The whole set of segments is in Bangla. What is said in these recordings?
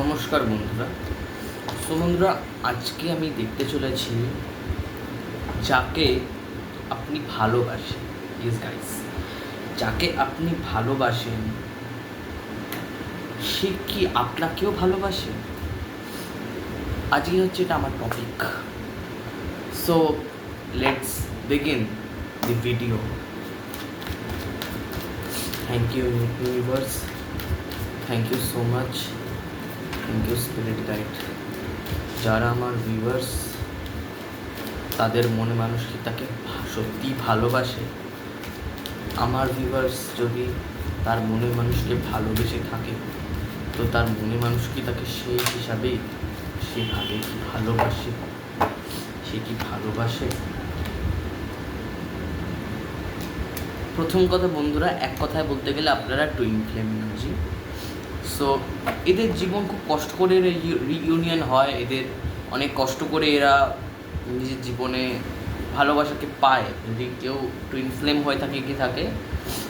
নমস্কার বন্ধুরা। তো বন্ধুরা, আজকে আমি দেখতে চলেছি যাকে আপনি ভালোবাসেন। ইয়েস গাইস যাকে আপনি ভালোবাসেন, সে কি আপনাকেও ভালোবাসে? আজকে হচ্ছে এটা আমার topic so let's begin the video thank you universe thank you so much thank you spirit guide যারা আমার ভিউয়ার্স তাদের মনে মানুষকে তাকে সত্যি ভালোবাসে? আমার ভিউয়ার্স যদি তার মনে মানুষকে ভালোবেসে থাকে, তো তার মনে মানুষ কি তাকে সেই হিসাবেই সেভাবে কি ভালোবাসে? সে কি ভালোবাসে? প্রথম কথা বন্ধুরা, এক কথায় বলতে গেলে আপনারা টুইন ফ্লেম এনার্জি সো এদের জীবন খুব কষ্ট করে রিইউনিয়ন হয়। এদের অনেক কষ্ট করে এরা নিজের জীবনে ভালোবাসাকে পায়। যদি কেউ টুইন ফ্লেম হয়ে থাকে কি থাকে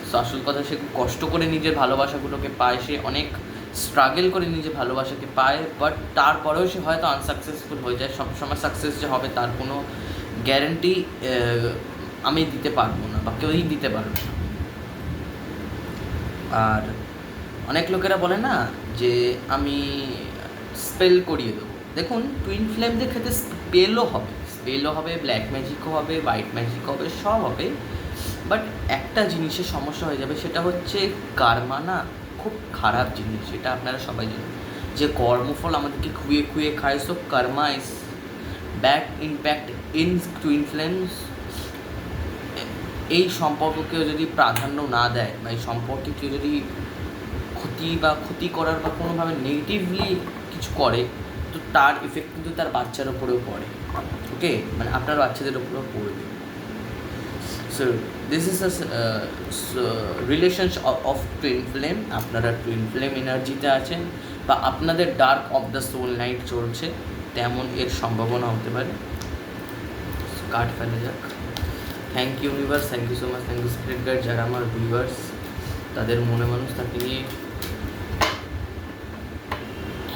সো আসল কথা সে খুব কষ্ট করে নিজের ভালোবাসাগুলোকে পায়। সে অনেক স্ট্রাগল করে নিজের ভালোবাসাকে পায় বাট তারপরেও সে হয়তো আনসাকসেসফুল হয়ে যায়। সবসময় সাকসেস যে হবে, তার কোনো গ্যারেন্টি আমি দিতে পারব না বা কেউই দিতে পারবে না। আর অনেক লোকেরা বলে না যে আমি স্পেল করিয়ে দেবো। দেখুন টুইন ফ্লেমদের ক্ষেত্রে স্পেলও হবে। স্পেলও হবে ব্ল্যাক ম্যাজিকও হবে হোয়াইট ম্যাজিক হবে, সব হবে। বাট একটা জিনিসের সমস্যা হয়ে যাবে, সেটা হচ্ছে কারমা না খুব খারাপ জিনিস সেটা আপনারা সবাই জানেন। যে কর্মফল আমাদেরকে খুঁয়ে খুঁয়ে খায় so karma is back impact in twin flames এই সম্পর্ককেও যদি প্রাধান্য না দেয়, বা এই সম্পর্কে কেউ যদি ক্ষতি বা ক্ষতি করার বা কোনোভাবে নেগেটিভলি কিছু করে, তো তার ইফেক্ট কিন্তু তার বাচ্চার ওপরেও পড়ে। ওকে মানে আপনার বাচ্চাদের ওপরেও পড়বে। So this is relation of twin flame আপনারা টুইন ফ্লেম এনার্জিতে আছেন বা আপনাদের dark of the soul night চলছে, তেমন এর সম্ভাবনা হতে পারে। কার্ড ফেলে যাক। Thank you universe thank you so much thank you spirit guide যারা আমার ভিউয়ার্স তাদের মনে মানুষ তাকে নিয়ে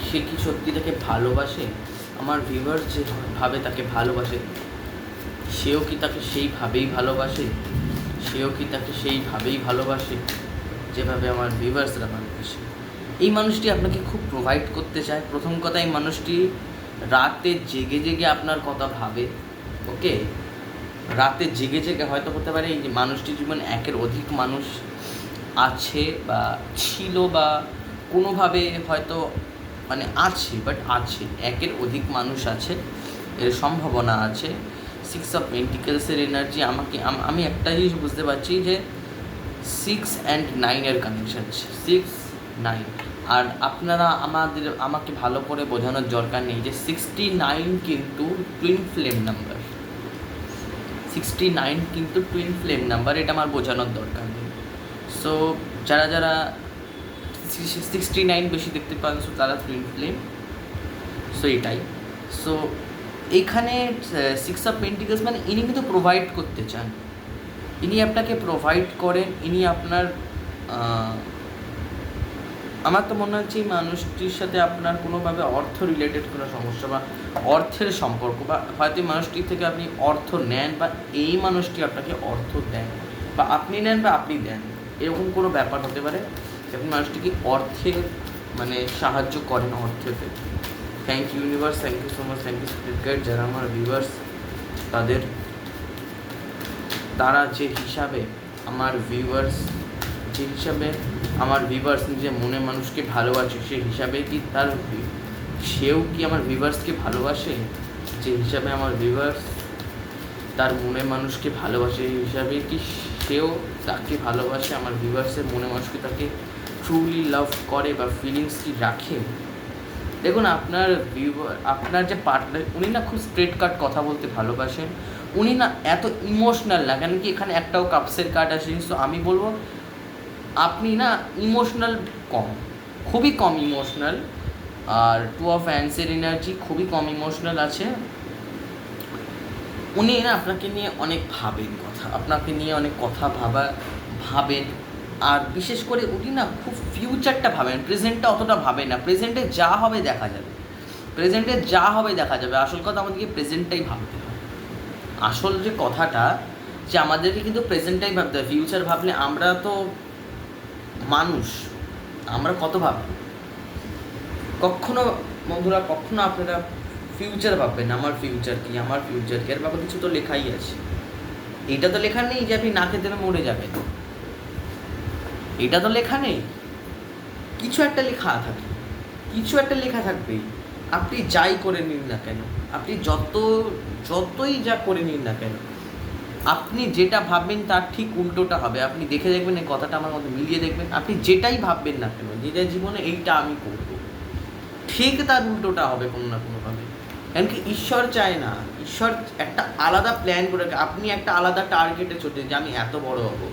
সে কি সত্যি তাকে ভালোবাসে? আমার ভিউয়ার্স যেভাবে তাকে ভালোবাসে, সেও কি তাকে সেইভাবেই ভালোবাসে? সেও কি তাকে সেইভাবেই ভালোবাসে? যেভাবে আমার ভিউয়ার্সরা ভালোবাসে। এই মানুষটি আপনাকে খুব প্রোভাইড করতে চায়। প্রথম কথা, এই মানুষটি রাতে জেগে জেগে আপনার কথা ভাবে ওকে রাতে জেগে জেগে হয়তো হতে পারে এই যে মানুষটির জীবন একের অধিক মানুষ আছে বা ছিল বা কোনোভাবে হয়তো মানে আছে বাট আছে। একের অধিক মানুষ আছে, এর সম্ভাবনা আছে। সিক্স অফ পেন্টিকেলসের এনার্জি আমাকে আমি একটা জিনিস বুঝতে পারছি যে সিক্স অ্যান্ড নাইনের কানেকশান সিক্স নাইন আর আপনারা আমাদের আমাকে ভালো করে বোঝানোর দরকার নেই যে সিক্সটি নাইন কিন্তু twin flame number sixty nine কিন্তু টুইন ফ্লেম নাম্বার এটা আমার বোঝানোর দরকার নেই। সো যারা যারা সিক্সটি নাইন বেশি দেখতে পান সো তারা টুইন ফ্লেম সো এটাই। সো এখানে সিক্স অফ পেন্টিকলস মানে ইনি কিন্তু প্রোভাইড করতে চান। ইনি আপনাকে প্রোভাইড করেন, ইনি আপনার আমার তো মনে হচ্ছে এই মানুষটির সাথে আপনার কোনোভাবে অর্থ রিলেটেড কোনো সমস্যা বা অর্থের সম্পর্ক বা হয়তো এই মানুষটির থেকে আপনি অর্থ নেন বা এই মানুষটি আপনাকে অর্থ দেন বা আপনি নেন বা আপনি দেন, এরকম কোনো ব্যাপার হতে পারে? এবং মানুষটিকে অর্থের মানে সাহায্য করেন অর্থেতে। Thank you universe thank you so much thank you guide যারা আমার ভিউয়ার্স তাদের তারা যে হিসাবে আমার ভিউয়ার্স যে হিসাবে আমার ভিভার্স নিজে মনে মানুষকে ভালোবাসে, সেই হিসাবে কি তার সেও কি আমার ভিভার্সকে ভালোবাসে? যে হিসাবে আমার ভিভার্স তার মনে মানুষকে ভালোবাসে এই হিসাবে কি সেও তাকে ভালোবাসে? আমার ভিভার্সের মনে মানুষকে তাকে ট্রুলি লাভ করে বা ফিলিংস কি রাখে? দেখুন, আপনার ভিউয়ার আপনার যে পার্টনার উনি না খুব স্ট্রেট কাট কথা বলতে ভালোবাসেন। উনি না এত ইমোশনাল না, কেন কি এখানে একটাও কাপসের কার্ড আসে তো আমি বলব, আপনি না ইমোশনাল কম, খুবই কম ইমোশনাল আর টু অফ হ্যান্ডসের এনার্জি খুবই কম ইমোশনাল আছে। উনি না আপনাকে নিয়ে অনেক ভাবেন কথা, আপনাকে নিয়ে অনেক কথা ভাবা, ভাবেন। আর বিশেষ করে উনি না খুব ফিউচারটা ভাবেন প্রেজেন্টটা অতটা ভাবে না। প্রেজেন্টে যা হবে দেখা যাবে। প্রেজেন্টে যা হবে দেখা যাবে। আসল কথা আমাদেরকে প্রেজেন্টটাই ভাবতে হবে। আসল যে কথাটা, যে আমাদেরকে কিন্তু প্রেজেন্টটাই ভাবতে হবে। ফিউচার ভাবলে আমরা তো মানুষ। আমরা কত ভাবি কখনো বন্ধুরা, কখনো আপনারা ফিউচার ভাববেন, আমার ফিউচার কি, আমার ফিউচার কি? এর ব্যাপারে কিছু তো লেখাই আছে। এটা তো লেখা নেই যে আপনি না খেতে মরে যাবেন। এটা তো লেখা নেই। কিছু একটা লেখা থাকে। কিছু একটা লেখা থাকবেই আপনি যাই করে নিন না কেন? আপনি যত, যতই যা করে নিন না কেন, আপনি যেটা ভাববেন তার ঠিক উল্টোটা হবে। আপনি দেখে দেখবেন, এই কথাটা আমার মধ্যে মিলিয়ে দেখবেন। আপনি যেটাই ভাববেন না কেন, নিজের জীবনে এইটা আমি করব। ঠিক তার উল্টোটা হবে কোনো না কোনোভাবে। কারণ কি ঈশ্বর চায় না। ঈশ্বর একটা আলাদা প্ল্যান করে আপনি একটা আলাদা টার্গেটে চলছেন যে আমি এত বড় হব।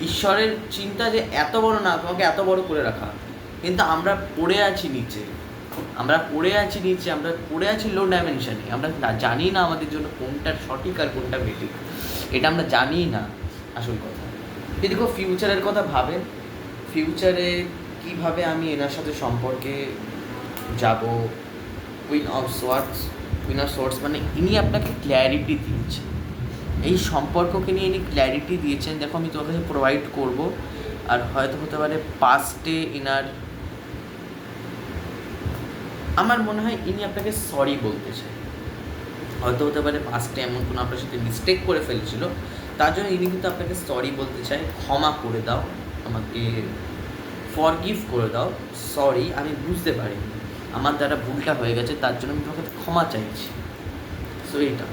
ঈশ্বরের চিন্তা যে এত বড় না, তোমাকে এত বড় করে রাখা। কিন্তু আমরা পড়ে আছি নিচে। আমরা পড়ে আছি নিচে, আমরা পড়ে আছি লো ডাইমেনশনে আমরা জানি না আমাদের জন্য কোনটা সঠিক আর কোনটা বেঠিক। এটা আমরা জানি না আসল কথা। যদি দেখো ফিউচারের কথা ভাবেন ফিউচারে কীভাবে আমি এনার সাথে সম্পর্কে যাব? Win of swords win of swords মানে ইনি আপনাকে ক্ল্যারিটি দিয়েছেন এই সম্পর্ককে নিয়ে ইনি ক্ল্যারিটি দিয়েছেন। দেখো, আমি তোমার কাছে প্রোভাইড করব। আর হয়তো হতে পারে পাস্টে ইনার আমার মনে হয় ইনি আপনাকে সরি বলতে চায়। হয়তো হতে পারে পাস্টে এমন কোনো আপনার সাথে মিস্টেক করে ফেলেছিল। তার জন্য ইনি কিন্তু আপনাকে সরি বলতে চায়। ক্ষমা করে দাও। আমাকে ফরগিভ করে দাও। সরি আমি বুঝতে পারিনি। আমার দ্বারা ভুলটা হয়ে গেছে, তার জন্য আমি তোমাকে ক্ষমা চাইছি। সো এইটা।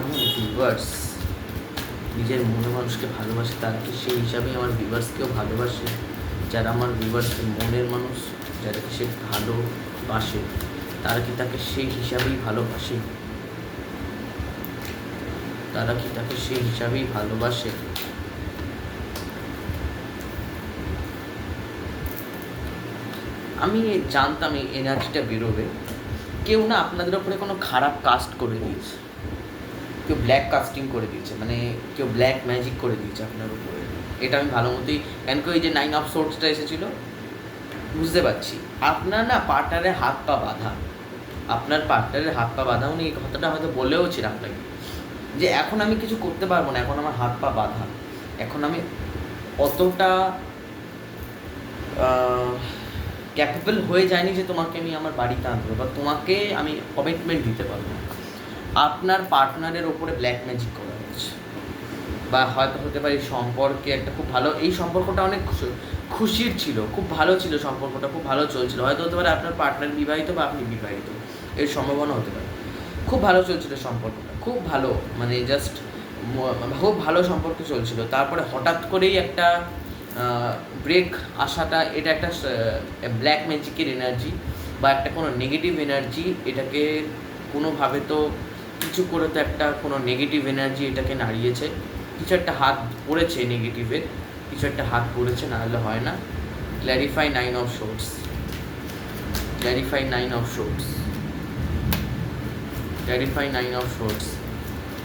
আমার ভিউয়ার্স নিজের মনে মানুষকে ভালোবাসে, তারা কি সেই হিসাবেই আমার ভিউয়ার্সকেও ভালোবাসে। যারা আমার ভিউয়ার্স মনের মানুষ যাদেরকে সে ভালোবাসে, তারা কি তাকে সেই হিসাবেই ভালোবাসে? তারা কি তাকে সেই হিসাবেই ভালোবাসে? আমি জানতাম এই এনার্জিটা বেরোবে। কেউ না আপনাদের ওপরে কোনো খারাপ কাস্ট করে দিয়েছে। কেউ ব্ল্যাক কাস্টিং করে দিয়েছে মানে কেউ ব্ল্যাক ম্যাজিক করে দিয়েছে আপনার উপরে। এটা আমি ভালো মতোই, কেন কি ওই যে নাইন অফ সোর্সটা এসেছিল? বুঝতে পারছি। আপনার না পার্টনারের হাত পা বাঁধা। আপনার পার্টনারের হাত পা বাঁধা, উনি এই কথাটা হয়তো বলেও ছিল আপনাকে যে এখন আমি কিছু করতে পারব না, এখন আমার হাত পা বাঁধা। এখন আমি অতটা ক্যাপেবল হয়ে যায়নি যে তোমাকে আমি আমার বাড়িতে আনব, বা তোমাকে আমি কমিটমেন্ট দিতে পারব আপনার পার্টনারের ওপরে ব্ল্যাক ম্যাজিক করা হচ্ছে। বা হয়তো হতে পারে সম্পর্কে একটা খুব ভালো, এই সম্পর্কটা অনেক খুশির ছিল, খুব ভালো ছিল সম্পর্কটা, খুব ভালো চলছিল। হয়তো হতে পারে আপনার পার্টনার বিবাহিত বা আপনি বিবাহিত, এর সম্ভাবনা হতে পারে। খুব ভালো চলছিল সম্পর্কটা, খুব ভালো মানে জাস্ট খুব ভালো সম্পর্ক চলছিল। তারপরে হঠাৎ করেই একটা ব্রেক আসাটা, এটা একটা ব্ল্যাক ম্যাজিকের এনার্জি বা একটা কোনো নেগেটিভ এনার্জি এটাকে কোনোভাবে তো কিছু করে তো একটা কোনো নেগেটিভ এনার্জি এটাকে নাড়িয়েছে। কিছু একটা হাত পড়েছে নেগেটিভের কিছু একটা হাত পড়েছে না হলে হয় না। Clarify nine of swords clarify nine of swords clarify nine of shorts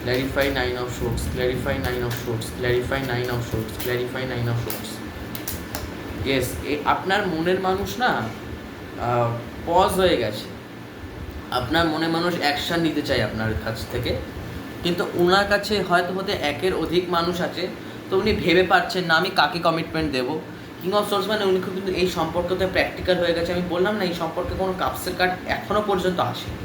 clarify nine of shorts clarify nine of shorts clarify nine of shorts clarify nine of shorts yes এ আপনার মনের মানুষ না পজ হয়ে গেছে। আপনার মনে মানুষ অ্যাকশন নিতে চায় আপনার কাছ থেকে। কিন্তু ওনার কাছে হয়তো হতে একের অধিক মানুষ আছে, তো উনি ভেবে পাচ্ছেন না, আমি কাকে কমিটমেন্ট দেবো? কিং অফ সোর্স মানে উনি কিন্তু এই সম্পর্কতে প্র্যাকটিক্যাল হয়ে গেছে। আমি বললাম না, এই সম্পর্কে কোনো কাপসের কার্ড এখনও পর্যন্ত আসেনি।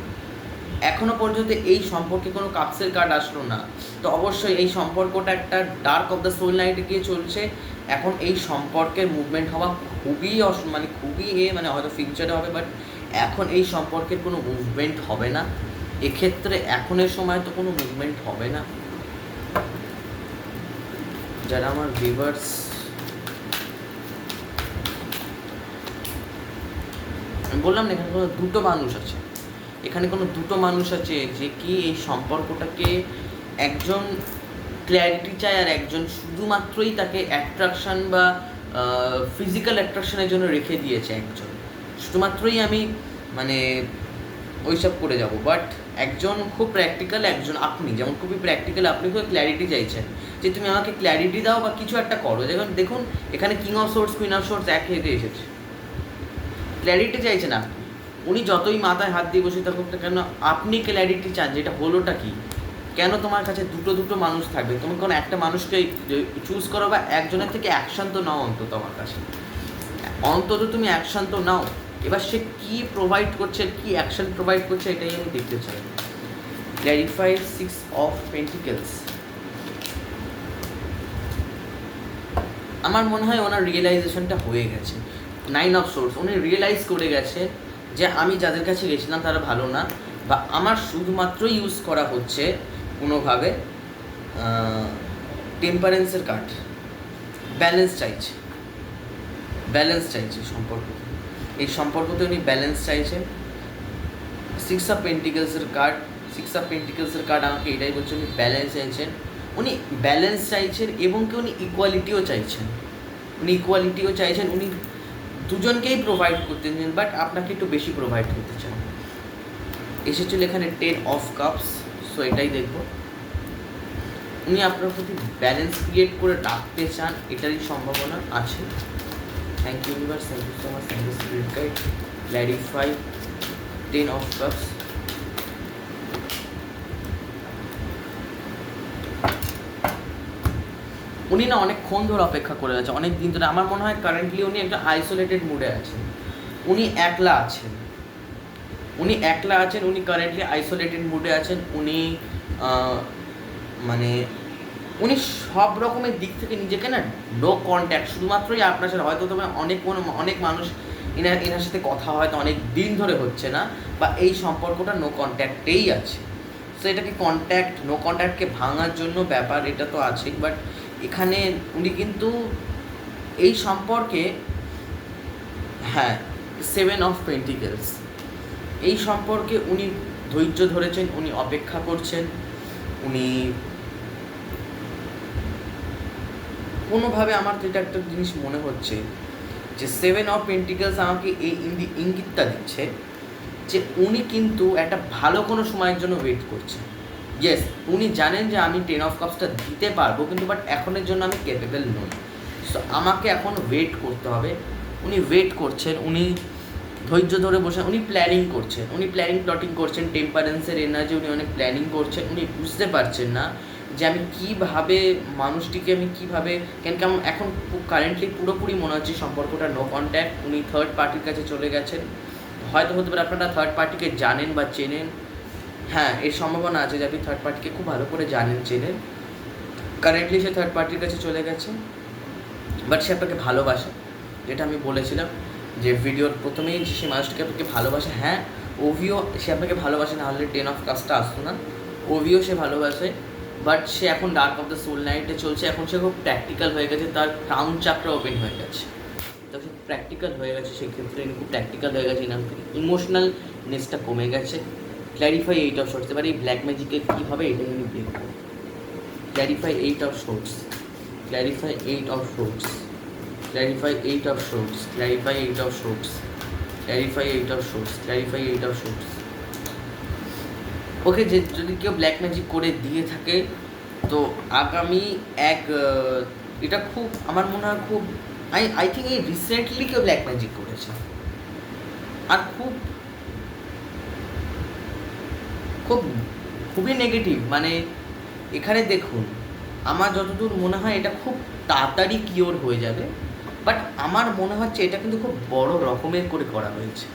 এখনও পর্যন্ত এই সম্পর্কে কোনো কাপসের কার্ড আসলো না। তো অবশ্যই এই সম্পর্কটা একটা ডার্ক অফ দ্য সোল নাইটে গিয়ে চলছে। এখন এই সম্পর্কের মুভমেন্ট হওয়া খুবই অস- মানে খুবই এ মানে হয়তো ফিউচারে হবে বাট এখন এই সম্পর্কের কোনো মুভমেন্ট হবে না। এক্ষেত্রে এখনের সময় তো কোনো মুভমেন্ট হবে না। যারা আমার ভিভার্স আমি বললাম না, এখানে কোনো দুটো মানুষ আছে। এখানে কোনো দুটো মানুষ আছে যে কি এই সম্পর্কটাকে একজন ক্ল্যারিটি চায় আর একজন শুধুমাত্রই তাকে অ্যাট্রাকশন বা ফিজিক্যাল অ্যাট্রাকশনের জন্য রেখে দিয়েছে একজন। শুধুমাত্রই আমি মানে ওইসব করে যাব। বাট একজন খুব প্র্যাকটিক্যাল একজন আপনি, যেমন খুবই প্র্যাকটিক্যাল আপনি খুব ক্ল্যারিটি চাইছেন যে তুমি আমাকে ক্ল্যারিটি দাও বা কিছু একটা করো। যেমন দেখুন, এখানে king of swords queen of swords এক হেঁটে এসেছে। ক্ল্যারিটি চাইছে না উনি যতই মাথায় হাত দিয়ে বসে থাকুক না কেন, আপনি ক্ল্যারিটি চান যে এটা হলোটা কি? কেন তোমার কাছে দুটো দুটো মানুষ থাকবে? তুমি কোনো একটা মানুষকে চুজ করো বা একজনের থেকে অ্যাকশন তো নাও অন্তত আমার কাছে। অন্তত তুমি অ্যাকশন তো নাও। এবার সে কী প্রোভাইড করছে, কী অ্যাকশন প্রোভাইড করছে, এটাই আমি দেখতে চাই। ক্ল্যারিফাই সিক্স অফ পেন্টিকেলস আমার মনে হয় ওনার রিয়েলাইজেশনটা হয়ে গেছে। নাইন অফ সোর্স উনি রিয়েলাইজ করে গেছে যে আমি যাদের কাছে গেছিলাম তারা ভালো না, বা আমার শুধুমাত্র ইউজ করা হচ্ছে কোনোভাবে টেম্পারেন্সের কার্ড ব্যালেন্স চাইছে। ব্যালেন্স চাইছে সম্পর্ক। এই সম্পর্কতে উনি ব্যালেন্স চাইছেন সিক্স অফ পেন্টিকেলসের কার্ড সিক্স অফ পেন্টিকেলসের কার্ড আমাকে এটাই বলছে উনি ব্যালেন্স চাইছেন। উনি ব্যালেন্স চাইছেন এবং কি উনি ইকুয়ালিটিও চাইছেন। উনি ইকুয়ালিটিও চাইছেন, উনি দুজনকেই প্রোভাইড করতে চান বাট আপনাকে একটু বেশি প্রোভাইড করতে চান এসেছিল এখানে টেন অফ কাপস সো এটাই দেখব। উনি আপনার প্রতি ব্যালেন্স ক্রিয়েট করে রাখতে চান, এটারই সম্ভাবনা আছে। Thank you universe thank you so much thank you spirit guide clarify ten of cups উনি না অনেকক্ষণ ধরে অপেক্ষা করে আছে অনেক দিন ধরে আমার মনে হয় কারেন্টলি উনি একটা আইসোলেটেড মুডে আছেন। উনি একলা আছেন। উনি একলা আছেন, উনি কারেন্টলি আইসোলেটেড মুডে আছেন। উনি মানে উনি সব রকমের দিক থেকে নিজেকে না নো কন্ট্যাক্ট শুধুমাত্রই আপনার সাথে হয়তো তবে অনেক কোনো, অনেক মানুষ এনার এনার সাথে কথা হয়তো অনেক দিন ধরে হচ্ছে না, বা এই সম্পর্কটা নো কন্ট্যাক্টেই আছে। সো এটাকে কন্ট্যাক্ট নো কন্ট্যাক্টকে ভাঙার জন্য ব্যাপার এটা তো আছেই বাট এখানে উনি কিন্তু এই সম্পর্কে হ্যাঁ সেভেন অফ পেন্টিকেলস এই সম্পর্কে উনি ধৈর্য ধরেছেন, উনি অপেক্ষা করছেন, উনি কোনোভাবে আমার তো এটা একটা জিনিস মনে হচ্ছে যে সেভেন অফ পেন্টিকেলস আমাকে এই ইঙ্গি ইঙ্গিতটা দিচ্ছে যে উনি কিন্তু একটা ভালো কোনো সময়ের জন্য ওয়েট করছেন ইয়েস উনি জানেন যে আমি টেন অফ কাপসটা দিতে পারব কিন্তু বাট এখনের জন্য আমি ক্যাপেবল নই। সো আমাকে এখন ওয়েট করতে হবে। উনি ওয়েট করছেন, উনি ধৈর্য ধরে বসে, উনি প্ল্যানিং করছেন, উনি প্ল্যানিং প্লটিং করছেন টেম্পারেন্সের এনার্জি উনি অনেক প্ল্যানিং করছেন, উনি বুঝতে পারছেন না যে আমি কীভাবে মানুষটিকে আমি কীভাবে, কেন কেমন, এখন কারেন্টলি পুরোপুরি মনে হচ্ছে সম্পর্কটা নো কন্ট্যাক্ট উনি থার্ড পার্টির কাছে চলে গেছেন। হয়তো হতে পারে আপনারা থার্ড পার্টিকে জানেন বা চেনেন। হ্যাঁ এর সম্ভাবনা আছে যে আপনি থার্ড পার্টিকে খুব ভালো করে জানেন, চেনেন। কারেন্টলি সে থার্ড পার্টির কাছে চলে গেছে। বাট সে আপনাকে ভালোবাসে। যেটা আমি বলেছিলাম যে ভিডিওর প্রথমেই যে সে মানুষটিকে আপনাকে ভালোবাসে হ্যাঁ ওভিও সে আপনাকে ভালোবাসে, না হলে টেন অফ কাজটা আসতো না। ওভিও সে ভালোবাসে। বাট সে এখন ডার্ক অফ দ্য সোল নাইটে চলছে। এখন সে খুব প্র্যাকটিক্যাল হয়ে গেছে। তার ক্রাউন চাকরা ওপেন হয়ে গেছে। তো সে প্র্যাকটিক্যাল হয়ে গেছে সেক্ষেত্রে খুব প্র্যাকটিক্যাল হয়ে গেছে ইনার থেকে। ইমোশনাল নেসটা কমে গেছে। ক্ল্যারিফাই এইট অফ শর্টস এবার এই ব্ল্যাক ম্যাজিকে কী হবে এটাই আমি দেখব। Clarify eight of swords clarify eight of swords clarify eight of swords clarify eight of swords clarify eight of swords clarify eight of swords okay যে যদি কেউ ব্ল্যাক ম্যাজিক করে দিয়ে থাকে, তো আগামী এক এটা খুব, আমার মনে হয় খুব আই আই থিঙ্ক এই রিসেন্টলি কেউ ব্ল্যাক ম্যাজিক করেছে। আর খুব খুব, খুবই নেগেটিভ মানে এখানে দেখুন, আমার যতদূর মনে হয় এটা খুব তাড়াতাড়ি কিওর হয়ে যাবে বাট আমার মনে হচ্ছে এটা কিন্তু খুব বড় রকমের করে করা হয়েছে।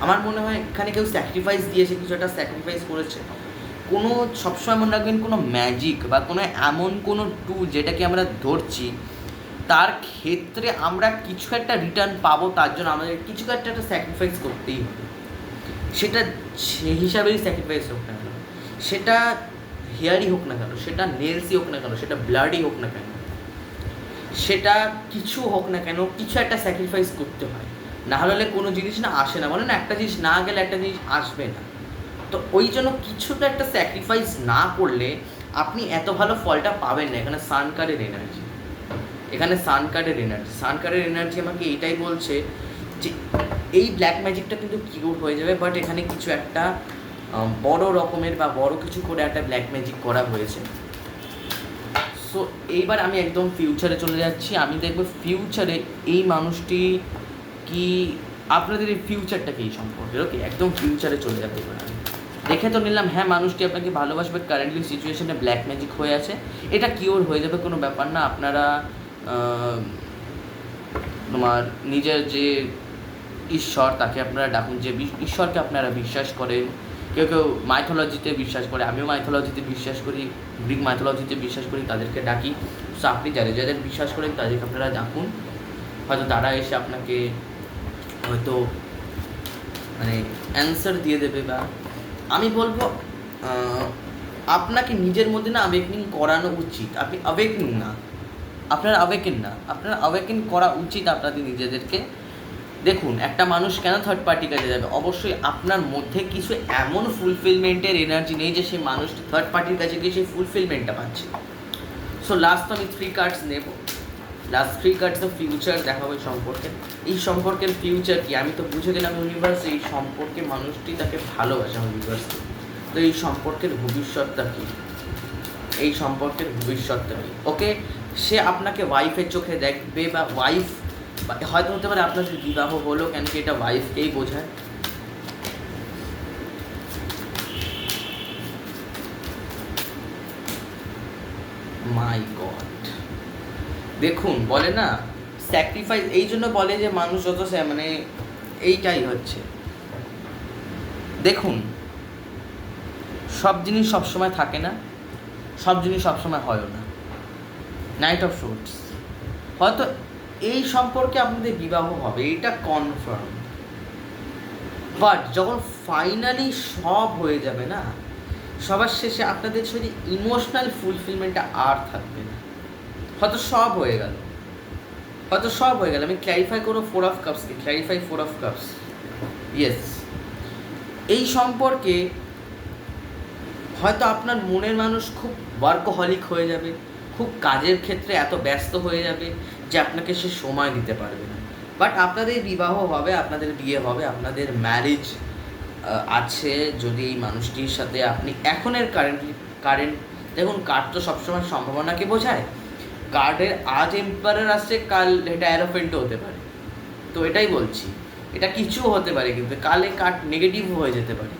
আমার মনে হয় এখানে কেউ স্যাক্রিফাইস দিয়েছে, কিছু একটা স্যাক্রিফাইস করেছে। কোনো, সবসময় মনে রাখবেন কোনো ম্যাজিক বা কোনো এমন কোনো টু যেটাকে আমরা ধরছি, তার ক্ষেত্রে আমরা কিছু একটা রিটার্ন পাবো, তার জন্য আমাদের কিছু একটা একটা স্যাক্রিফাইস করতেই হবে। সেটা সে হিসাবেই স্যাক্রিফাইস হোক না কেন। সেটা হেয়ারই হোক না কেন, সেটা নেলসই হোক না কেন, সেটা ব্লাডই হোক না কেন, সেটা কিছু হোক না কেন, কিছু একটা স্যাক্রিফাইস করতে হয়। না হলে কোনো জিনিস না আসে না। বলে না, একটা জিনিস না গেলে একটা জিনিস আসবে না। তো ওই জন্য কিছু তো একটা স্যাক্রিফাইস না করলে আপনি এত ভালো ফলটা পাবেন না। এখানে সান কার্ডের এনার্জি এখানে সান কার্ডের এনার্জি সান কার্ডের এনার্জি আমাকে এটাই বলছে যে, এই ব্ল্যাক ম্যাজিকটা কিন্তু কিউর হয়ে যাবে বাট এখানে কিছু একটা বড় রকমের বা বড় কিছু করে একটা ব্ল্যাক ম্যাজিক করা হয়েছে। সো এইবার আমি একদম ফিউচারে চলে যাচ্ছি। আমি দেখব ফিউচারে এই মানুষটি কি আপনাদের এই ফিউচারটা কি সম্পর্কে? ওকে, একদম ফিউচারে চলে যাবে দেখে তো নিলাম হ্যাঁ মানুষটি আপনাকে ভালোবাসবে কারেন্টলি সিচুয়েশনে ব্ল্যাক ম্যাজিক হয়ে আছে। এটা কিওর হয়ে যাবে কোনো ব্যাপার না। আপনারা তোমার নিজের যে ঈশ্বর, তাকে আপনারা ডাকুন যে ঈশ্বরকে আপনারা বিশ্বাস করেন। কেউ কেউ মাইথোলজিতে বিশ্বাস করে, আমিও মাইথোলজিতে বিশ্বাস করি গ্রিক মাইথোলজিতে বিশ্বাস করি, তাদেরকে ডাকি। সো আপনি যাদের যাদের বিশ্বাস করেন, তাদেরকে আপনারা ডাকুন। হয়তো তারা এসে আপনাকে হয়তো মানে অ্যান্সার দিয়ে দেবে বা আমি বলব আপনাকে নিজের মধ্যে না আবেকনিং করানো উচিত। আপনি আবেকনিং না। আপনার আবেকেন না। আপনার আবেকেন করা উচিত আপনাদের নিজেদেরকে। দেখুন, একটা মানুষ কেন থার্ড পার্টি কাজে যাবে? অবশ্যই আপনার মধ্যে কিছু এমন ফুলফিলমেন্টের এনার্জি নেই যে সেই মানুষটি থার্ড পার্টির কাছে গিয়ে সেই ফুলফিলমেন্টটা পাচ্ছে। সো লাস্ট আমি থ্রি কার্ডস নেব। লাস্ট থ্রি কার্ডস ফিউচার দেখা হবে সম্পর্কে। এই সম্পর্কের ফিউচার কি? আমি তো বুঝে গেলাম ইউনিভার্স এই সম্পর্কে মানুষটি তাকে ভালোবাসে ইউনিভার্স তো এই সম্পর্কের ভবিষ্যৎটা কি? এই সম্পর্কের ভবিষ্যৎটা কি? ওকে সে আপনাকে ওয়াইফের চোখে দেখবে বা ওয়াইফ হয়তো হতে পারে আপনাদের বিবাহ হলো, কেন কি এটা ওয়াইফকেই বোঝায়? মাই গড দেখুন, বলে না স্যাক্রিফাইস এই জন্য বলে যে মানুষ যত মানে এইটাই হচ্ছে। দেখুন, সব জিনিস সবসময় থাকে না, সব জিনিস সবসময় হয়ও না। নাইট অফ ফ্রুটস হয়তো এই সম্পর্কে আপনাদের বিবাহ হবে, এটা কনফার্ম বাট যখন ফাইনালি সব হয়ে যাবে না, সবার শেষে আপনাদের শুধু ইমোশনাল ফুলফিলমেন্টটা আর থাকবে না। হয়তো সব হয়ে গেল। হয়তো সব হয়ে গেল। আমি ক্ল্যারিফাই করব four of cups কাপসকে clarify four of cups yes এই সম্পর্কে হয়তো আপনার মনের মানুষ খুব ওয়ার্কহলিক হয়ে যাবে। খুব কাজের ক্ষেত্রে এত ব্যস্ত হয়ে যাবে যে আপনাকে সে সময় দিতে পারবে না। বাট আপনাদের বিবাহ হবে, আপনাদের বিয়ে হবে, আপনাদের ম্যারেজ আছে যদি এই মানুষটির সাথে আপনি এখনের কারেন্টলি কারেন্ট দেখুন কার্ড তো সবসময় সম্ভাবনাকে বোঝায়। কার্ডের আজ এম্পায়ার আসছে, কাল এটা অ্যারোফেন্টও হতে পারে। তো এটাই বলছি। এটা কিছু হতে পারে কিন্তু, কালে কার্ড নেগেটিভ হয়ে যেতে পারে।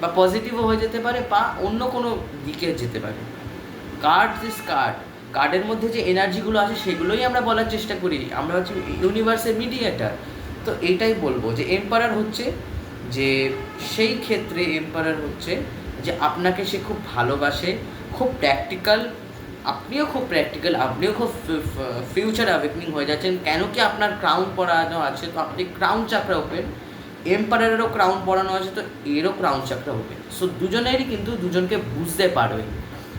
বা পজিটিভও হয়ে যেতে পারে, বা অন্য কোনো দিকে যেতে পারে। কার্ড দিস কার্ড কার্ডের মধ্যে যে এনার্জিগুলো আছে, সেগুলোই আমরা বলার চেষ্টা করি। আমরা হচ্ছে ইউনিভার্সের মিডিয়েটার তো এটাই বলব যে এম্পায়ার হচ্ছে যে, সেই ক্ষেত্রে এম্পায়ার হচ্ছে যে আপনাকে সে খুব ভালোবাসে, খুব প্র্যাকটিক্যাল আপনিও খুব প্র্যাকটিক্যাল আপনিও খুব ফিউচার অ্যাওয়েকনিং হয়ে যাচ্ছেন। কেন কি আপনার ক্রাউন পরানো আছে? তো আপনি ক্রাউন চাকরা ওপেন এম্পায়ারেরও ক্রাউন পরানো আছে, তো এরও ক্রাউন চাকরা ওপেন সো দুজনেরই কিন্তু দুজনকে বুঝতে পারবে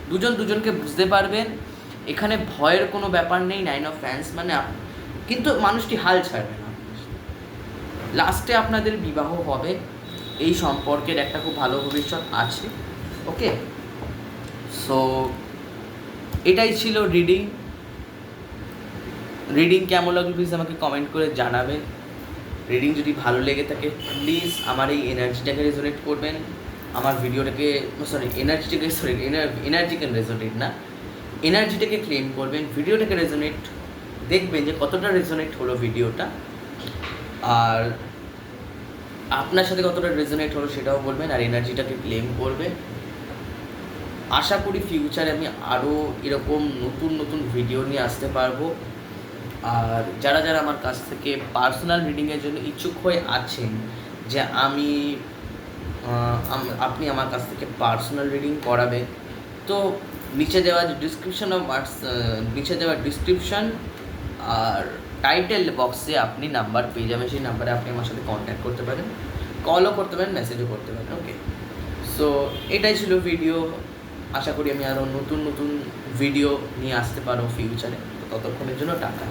দুজন দুজনকে বুঝতে পারবেন। এখানে ভয়ের কোনো ব্যাপার নেই নাইন অফ ফ্যান্স মানে কিন্তু মানুষটি হাল ছাড়বে না। লাস্টে আপনাদের বিবাহ হবে। এই সম্পর্কের একটা খুব ভালো ভবিষ্যৎ আছে। ওকে সো এটাই ছিল রিডিং রিডিং কেমন লাগল প্লিজ আমাকে কমেন্ট করে জানাবেন। রিডিং যদি ভালো লেগে থাকে প্লিজ আমার এই এনার্জিটাকে রেজোনেট করবেন। আমার ভিডিওটাকে সরি এনার্জিটাকে সরি এনার্জিকে রেজোনেট না এনার্জিটাকে ক্লেম করবেন ভিডিওটাকে রেজোনেট দেখবেন যে কতটা রেজোনেট হলো ভিডিওটা আর আপনার সাথে কতটা রেজোনেট হলো সেটাও বলবেন, আর এনার্জিটাকে ক্লেম করবেন। আশা করি ফিউচারে আমি আরও এরকম নতুন নতুন ভিডিও নিয়ে আসতে পারব। আর যারা যারা আমার কাছ থেকে পার্সোনাল রিডিংয়ের জন্য ইচ্ছুক হয়ে আছেন, যে আমি আপনি আমার কাছ থেকে পার্সোনাল রিডিং করাবেন, তো নিচে দেওয়া ডিসক্রিপশন অফ নিচে দেওয়া ডিসক্রিপশন আর টাইটেল বক্সে আপনি নাম্বার পেয়ে যাবেন, সেই নাম্বারে আপনি আমার সাথে কন্ট্যাক্ট করতে পারেন। কলও করতে পারেন মেসেজও করতে পারেন ওকে সো এটাই ছিল ভিডিও আশা করি আমি আরও নতুন নতুন ভিডিও নিয়ে আসতে পারো ফিউচারে ততক্ষণের জন্য টাটা।